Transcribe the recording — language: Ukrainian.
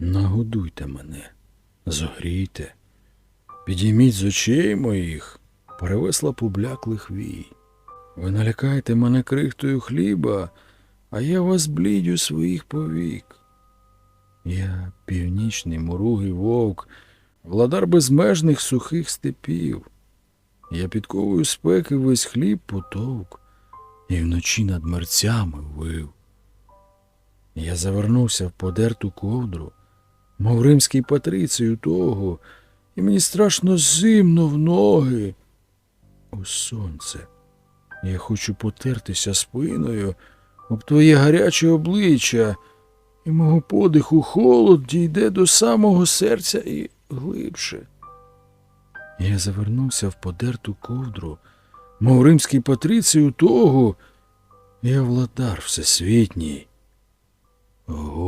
Нагодуйте мене, зогрійте, підійміть з очей моїх, перевесла побляклих вій. Ви налякаєте мене крихтою хліба, а я вас блідю своїх повік. Я північний муругий вовк, владар безмежних сухих степів. Я підковую спеки весь хліб потовк, і вночі над мерцями вив. Я завернувся в подерту ковдру, мов римський патрицій у того, і мені страшно зимно в ноги. О, сонце, я хочу потертися спиною об твоє гаряче обличчя, і мого подиху холод дійде до самого серця і глибше. Я завернувся в подерту ковдру, мов римський патрицій у того, я владар всесвітній. Голод.